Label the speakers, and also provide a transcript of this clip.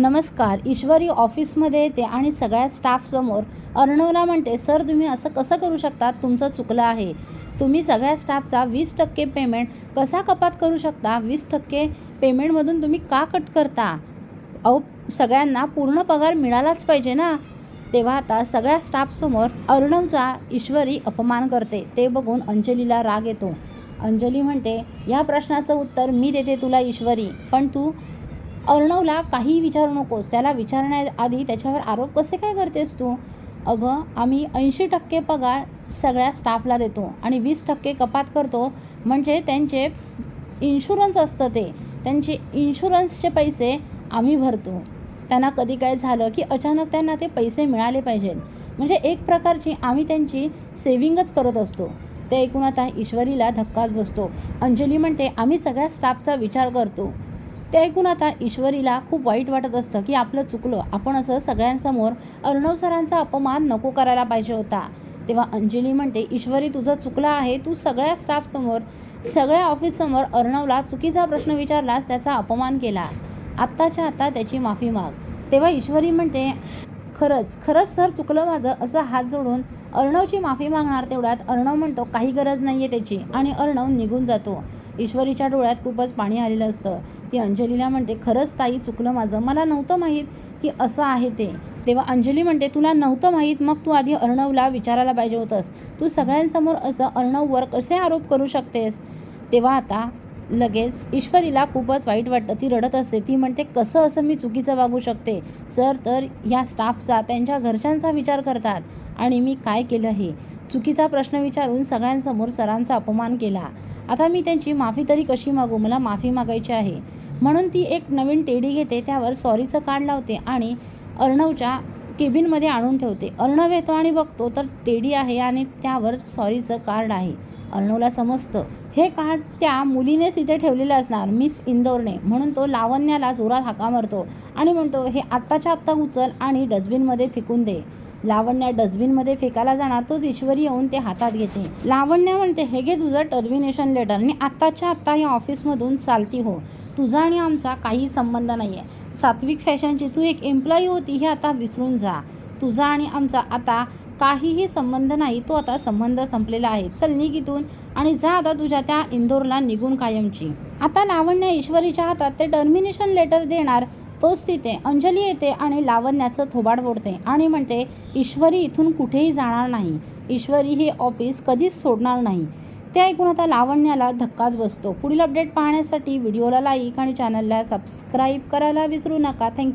Speaker 1: नमस्कार ईश्वरी ऑफिसमध्ये येते आणि सगळ्या स्टाफसमोर अर्णवला म्हणते सर तुम्ही असं कसं करू शकता? तुमचं चुकलं आहे. तुम्ही सगळ्या स्टाफचा वीस टक्के पेमेंट कसा कपात करू शकता? वीस टक्के पेमेंटमधून तुम्ही का कट करता? अहो सगळ्यांना पूर्ण पगार मिळालाच पाहिजे ना? तेव्हा आता सगळ्या स्टाफसमोर अर्णवचा ईश्वरी अपमान करते. ते बघून अंजलीला राग येतो. अंजली म्हणते या प्रश्नाचं उत्तर मी देते तुला ईश्वरी. पण तू अर्णवला काही विचारू नकोस. त्याला विचारण्याआधी त्याच्यावर आरोप कसे काय करतेस तू? अगं आम्ही ऐंशी टक्के पगार सगळ्या स्टाफला देतो आणि वीस टक्के कपात करतो. म्हणजे त्यांचे इन्शुरन्स असतं ते. त्यांचे इन्शुरन्सचे पैसे आम्ही भरतो. त्यांना कधी काय झालं की अचानक त्यांना ते पैसे मिळाले पाहिजेत. म्हणजे एक प्रकारची आम्ही त्यांची सेविंगच करत असतो. ते ऐकून आता ईश्वरीला धक्काच बसतो. अंजली म्हणते आम्ही सगळ्या स्टाफचा विचार करतो. ते ऐकून आता ईश्वरीला खूप वाईट वाटत असतं की आपलं चुकलं. आपण असं सगळ्यांसमोर अर्णव सरांचा अपमान नको करायला पाहिजे होता. तेव्हा अंजली म्हणते ईश्वरी तुझं चुकलं आहे. तू सगळ्या स्टाफसमोर सगळ्या ऑफिससमोर अर्णवला चुकीचा प्रश्न विचारलास त्याचा अपमान केला. आत्ताच्या आत्ता त्याची माफी माग. तेव्हा ईश्वरी म्हणते खरंच खरंच सर चुकलं माझं असं हात जोडून अर्णवची माफी मागणार तेवढ्यात अर्णव म्हणतो काही गरज नाही आहे त्याची. आणि अर्णव निघून जातो. ईश्वरीच्या डोळ्यात खूपच पाणी आलेलं असतं. ती अंजलीला म्हणते खरंच ताई चुकलं माझं. मला नव्हतं माहीत की असं आहे ते. तेव्हा अंजली म्हणते तुला नव्हतं माहीत? मग तू आधी अर्णवला विचारायला पाहिजे होतंस. तू सगळ्यांसमोर असं अर्णववर कसे आरोप करू शकतेस? तेव्हा आता लगेच ईश्वरीला खूपच वाईट वाटतं. ती रडत असते. ती म्हणते कसं असं मी चुकीचं वागू शकते? सर तर या स्टाफचा त्यांच्या घरच्यांचा विचार करतात. आणि मी काय केलं हे? चुकीचा प्रश्न विचारून सगळ्यांसमोर सरांचा अपमान केला. आता मी त्यांची माफी तरी कशी मागू? मला माफी मागायची आहे. म्हणून ती एक नवीन टेडी घेते त्यावर सॉरीचं कार्ड लावते आणि अर्णवच्या केबिनमध्ये आणून ठेवते. अर्णव येतो आणि बघतो तर टेडी आहे आणि त्यावर सॉरीचं कार्ड आहे. अर्णवला समजतं. हे कार्ड त्या मुलीनेच इथे ठेवलेलं असणार मिस इंदोरने. म्हणून तो लावण्याला जोरात हाका मारतो आणि म्हणतो हे आत्ताच्या आत्ता उचल आणि डस्टबिनमध्ये फेकून दे. लावण्या डस्टबिनमध्ये फेकायला जाणार तोच ईश्वरी येऊन ते हातात घेते. लावण्या म्हणते हे घे तुझं टर्मिनेशन लेटर आणि आत्ताच्या आत्ता या ऑफिसमधून चालती हो. तुझा आणि आमचा काही संबंध नाही आहे सात्विक फॅशनची तू एक एम्प्लॉई होती हे आता विसरून जा. तुझा आणि आमचा आता काहीही संबंध नाही तो आता संबंध संपलेला आहे. चल निघितून आणि जा आता तुझ्या त्या इंदोरला निघून कायमची. आता लावण्या ईश्वरीच्या हातात ते टर्मिनेशन लेटर देणार तोच तिथे अंजली येते आणि लावण्याचं थोबाड फोडते आणि म्हणते ईश्वरी इथून कुठेही जाणार नाही. ईश्वरी हे ऑफिस कधीच सोडणार नाही. ते ऐकून आता लावण्याला धक्काच बसतो. पुढील अपडेट पाहण्यासाठी व्हिडिओला लाईक आणि चॅनलला सबस्क्राईब करायला विसरू नका. थँक्यू.